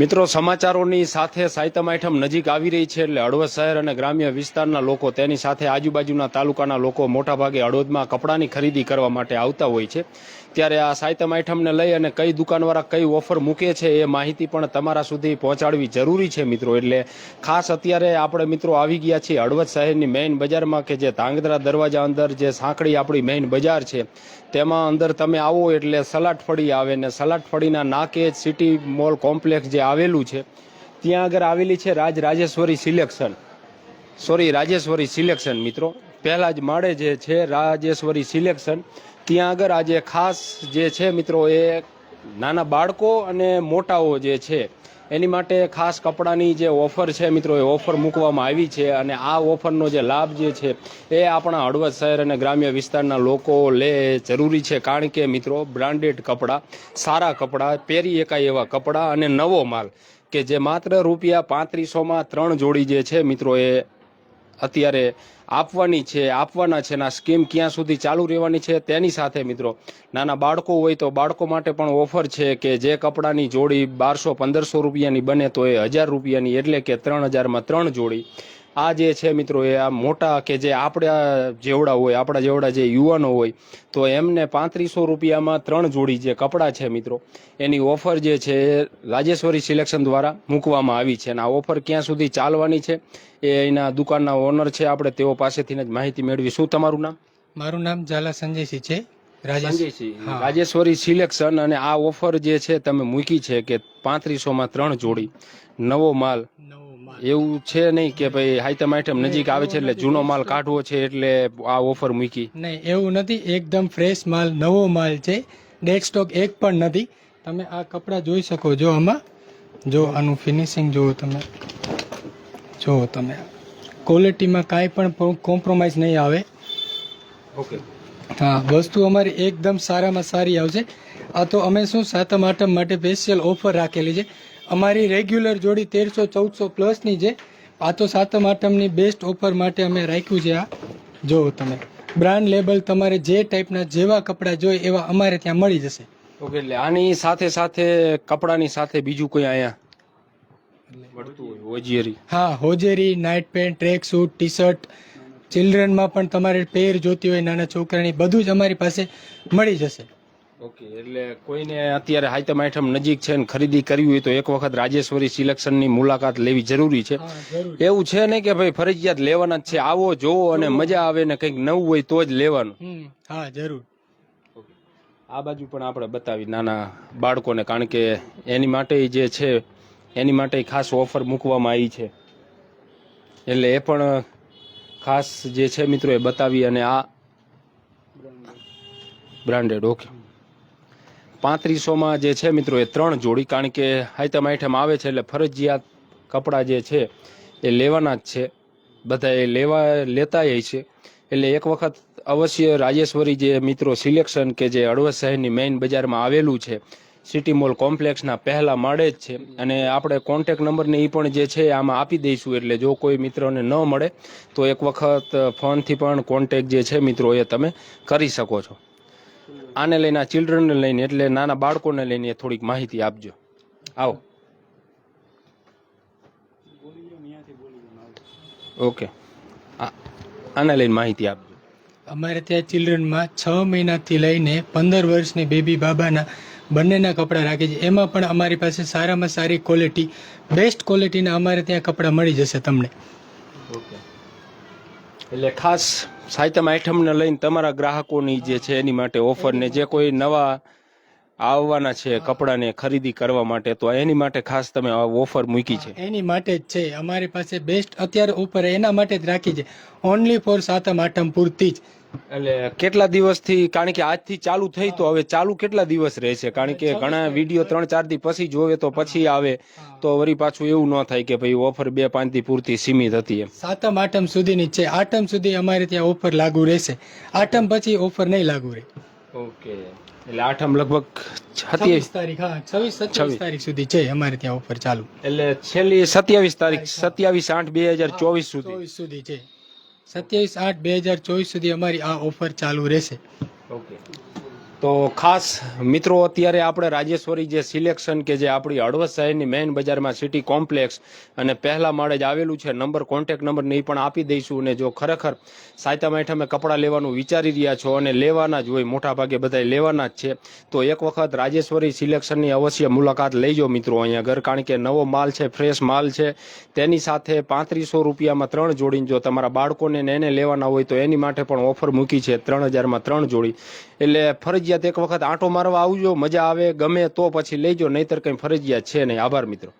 મિત્રો, સમાચારોની સાથે સાયતમ આઈટમ નજીક આવી રહી છે એટલે હળવદ શહેર અને ગ્રામ્ય વિસ્તારના લોકો તેની સાથે આજુબાજુના તાલુકાના લોકો મોટાભાગે હળવદમાં કપડાની ખરીદી કરવા માટે આવતા હોય છે. ત્યારે આ સાયતમ આઈટમને લઈ અને કઈ દુકાનવાળા કઈ ઓફર મૂકે છે એ માહિતી પણ તમારા સુધી પહોંચાડવી જરૂરી છે મિત્રો. એટલે ખાસ અત્યારે આપણે મિત્રો આવી ગયા છીએ હળવદ શહેરની મેઇન બજારમાં કે જે ધાંગધ્રા દરવાજા અંદર જે સાંકડી આપણી મેઇન બજાર છે, તેમાં અંદર તમે આવો એટલે સલાટફળી આવે ને સલાટફળીના નાકે સિટી મોલ કોમ્પ્લેક્સ જે આવેલું છે. ત્યાં આગળ આવેલી છે Raj Rajeshwari selection. Sorry Rajeshwari selection, મિત્રો. પહેલા જ માળે જે છે રાજેશ્વરી સિલેક્શન. ત્યાં આગળ આજે ખાસ જે છે, મિત્રો, એ નાના બાળકો અને મોટાઓ જે છે એની માટે ખાસ કપડાની જે ઓફર છે મિત્રો, એ ઓફર મૂકવામાં આવી છે અને આ ઓફરનો જે લાભ જે છે, એ આપણા હળવદ શહેર અને ગ્રામ્ય વિસ્તારના લોકો લે જરૂરી છે. કારણ કે મિત્રો, બ્રાન્ડેડ કપડાં, સારા કપડાં પહેરી એકાય એવા કપડાં અને નવો માલ, કે જે માત્ર રૂપિયા પાંત્રીસોમાં ત્રણ જોડી જે છે મિત્રો, એ અત્યારે આપવાની છે, આપવાના છે ના સ્કીમ ક્યાં સુધી ચાલુ રહેવાની છે તેની સાથે મિત્રો, નાના બાળકો હોય તો બાળકો માટે પણ ઓફર છે કે જે કપડાની જોડી બારસો પંદરસો રૂપિયાની બને તો એ હજાર રૂપિયાની એટલે કે ત્રણ હજારમાં ત્રણ જોડી. આ જે છે મિત્રો એ આ મોટા કે જે આપણા જેવડા હોય આપણા જેવડા જે યુવાનો હોય તો એમને પાંત્રીસો રૂપિયામાં ત્રણ જોડી જે કપડાં છે મિત્રો એની ઓફર જે છે રાજેશ્વરી સિલેક્શન દ્વારા મૂકવામાં આવી છે. અને આ ઓફર ક્યાં સુધી ચાલવાની છે એ એના દુકાનના ઓનર છે આપણે તેઓ પાસેથી જ માહિતી મેળવી શું તમારું નામ? મારું નામ ઝાલા સંજયસિંહ છે. રાજેશ્વરી સિલેક્શન અને આ ઓફર જે છે તમે મૂકી છે કે પાંત્રીસોમાં ત્રણ જોડી નવો માલ એવું છે નહીં કે ભાઈ આઈટમ આઈટમ નજીક આવે છે એટલે જૂનો માલ કાઢવો છે એટલે આ ઓફર મૂકી. નહીં એવું નથી એકદમ ફ્રેશ માલ નવો માલ છે. ડેડ સ્ટોક એક પણ નથી. તમે આ કપડાં જોઈ શકો જો આમાં. જો આનું ફિનિશિંગ જુઓ તમે. જુઓ તમે. ક્વોલિટીમાં કાંઈ પણ કોમ્પ્રોમાઇઝ નહીં આવે. ઓકે હા વસ્તુ અમારી એકદમ સારામાં સારી આવશે. આ તો અમે શું સાતમ આઠમ માટે સ્પેશિયલ ઓફર રાખેલી છે. અમારી રેગ્યુલર જોડી તેરસો ચૌદસો પ્લસની છે. આ તો સાતમ આઠમની બેસ્ટ ઓફર માટે અમે રાખ્યું છે આ. જુઓ તમે બ્રાન્ડ લેબલ તમારે જે ટાઈપના જેવા કપડાં જોઈએ એવા અમારે ત્યાં મળી જશે. ઓકે એટલે આની સાથે સાથે કપડાની સાથે બીજું કોઈ અહીંયા? હોજેરી હા hosiery night pant track suit T shirt ચિલ્ડ્રનમાં પણ તમારે પેર જોતી હોય નાના છોકરાની બધું જ અમારી પાસે મળી જશે. ઓકે એટલે કોઈને અત્યારે હાઈતમ આઈટમ નજીક છે ને ખરીદી કરવી હોય તો એક વખત રાજેશ્વરી સિલેક્શનની મુલાકાત લેવી જરૂરી છે. એવું છે ને કે ભાઈ ફરજિયાત લેવાના જ છે. આવો જોવો અને મજા આવે ને કંઈક નવું હોય તો જ લેવાનું. હા જરૂર. આ બાજુ પણ આપણે બતાવી નાના બાળકોને કારણ કે એની માટે જે છે એની માટે ખાસ ઓફર મૂકવામાં આવી છે. એટલે એ પણ ખાસ જે છે મિત્રો એ બતાવી અને આ બ્રાન્ડેડ ઓકે. પાંત્રીસોમાં જે છે મિત્રો એ ત્રણ જોડી, કારણ કે આઈટમ આઈટમ આવે છે એટલે ફરજિયાત કપડાં જે છે એ લેવાના જ છે. બધા એ લેવા, લેતા છે. એટલે એક વખત અવશ્ય રાજેશ્વરી જે મિત્રો સિલેક્શન કે જે હળવદ શહેરની મેઇન બજારમાં આવેલું છે, સિટી મોલ કોમ્પ્લેક્સના પહેલા માળે જ છે. અને આપણે કોન્ટેક નંબરને એ પણ જે છે આમાં આપી દઈશું. એટલે જો કોઈ મિત્રોને ન મળે, તો એક વખત ફોનથી પણ કોન્ટેક જે છે મિત્રો એ તમે કરી શકો છો. આને લઈને આ ચિલ્ડ્રનને લઈને એટલે નાના બાળકોને લઈને થોડીક માહિતી આપજો. આવો. ઓકે આને લઈને માહિતી આપજો. અમારે ત્યાં ચિલ્ડ્રનમાં છ મહિનાથી લઈને પંદર વર્ષની બેબી બાબાના બંનેના કપડાં રાખે છે. એમાં પણ અમારી પાસે સારામાં સારી ક્વોલિટી બેસ્ટ ક્વોલિટીના અમારે ત્યાં કપડાં મળી જશે તમને. ઓકે એટલે ખાસ સાહિત્યમ આઈટમને લઈને તમારા ગ્રાહકોની જે છે એની માટે ઓફર ને જે કોઈ નવા આવવાના છે કપડાને ખરીદી કરવા માટે, તો એની માટે ખાસ તમે ઓફર મૂકી છે. એની માટે જ છે. અમારી પાસે બેસ્ટ અત્યારે ઉપર એના માટે જ રાખી છે. ઓનલી ફોર સાતમ આઠમ પૂરતી જ. એટલે કેટલા દિવસથી કારણ કે આજથી ચાલુ થઈ તો હવે ચાલુ કેટલા દિવસ રહેશે? કારણ કે ઘણા વીડિયો ત્રણ ચારથી પછી જોવે તો પછી આવે. તો વરી પાછું એવું ન થાય કે ભાઈ ઓફર બે પાંચથી પૂરતી સીમિત હતી એમ. સાતમ આઠમ સુધીની છે. આઠમ સુધી અમારે ત્યાં ઓફર લાગુ રહેશે. આઠમ પછી ઓફર નહીં લાગુ રહે. ઓકે. એટલે આઠમ લગભગ છવ્વીસ તારીખ હા. છવ્વીસ. સત્યાવીસ તારીખ સુધી છે અમારે ત્યાં ઓફર ચાલુ. એટલે છેલ્લી સત્યાવીસ તારીખ સત્યાવીસ આઠ બે હજાર ચોવીસ સુધી. ચોવીસ સુધી છે. સત્યાવીસ આઠ બે હજાર ચોવીસ સુધી અમારી આ ઓફર ચાલુ રહેશે. ઓકે. તો ખાસ મિત્રો, અત્યારે આપણે રાજેશ્વરી જે સિલેક્શન કે જે આપણી હળવદ શહેરની મેઇન બજારમાં સિટી કોમ્પ્લેક્સ અને પહેલા માળે જ આવેલું છે નંબર કોન્ટેક્ટ નંબર નહીં પણ આપી દઈશું. અને જો ખરેખર સાયતા આઠમે કપડાં લેવાનું વિચારી રહ્યા છો અને લેવાના જ હોય, મોટા ભાગે બધા લેવાના જ છે, તો એક વખત રાજેશ્વરી સિલેક્શનની અવશ્ય મુલાકાત લઈજો મિત્રો અહીંયા ઘર કારણ કે નવો માલ છે ફ્રેશ માલ છે. તેની સાથે પાંત્રીસો રૂપિયામાં ત્રણ જોડીને જો તમારા બાળકોને એને લેવાના હોય તો એની માટે પણ ઓફર મૂકી છે, ત્રણ હજારમાં ત્રણ જોડી. એટલે ફરજિયાત એક વખત આંટો મારવા આવજો, મજા આવે, ગમે તો પછી લઈજો નહીતર કંઈ ફરજિયાત છે નહીં. આભાર મિત્રો.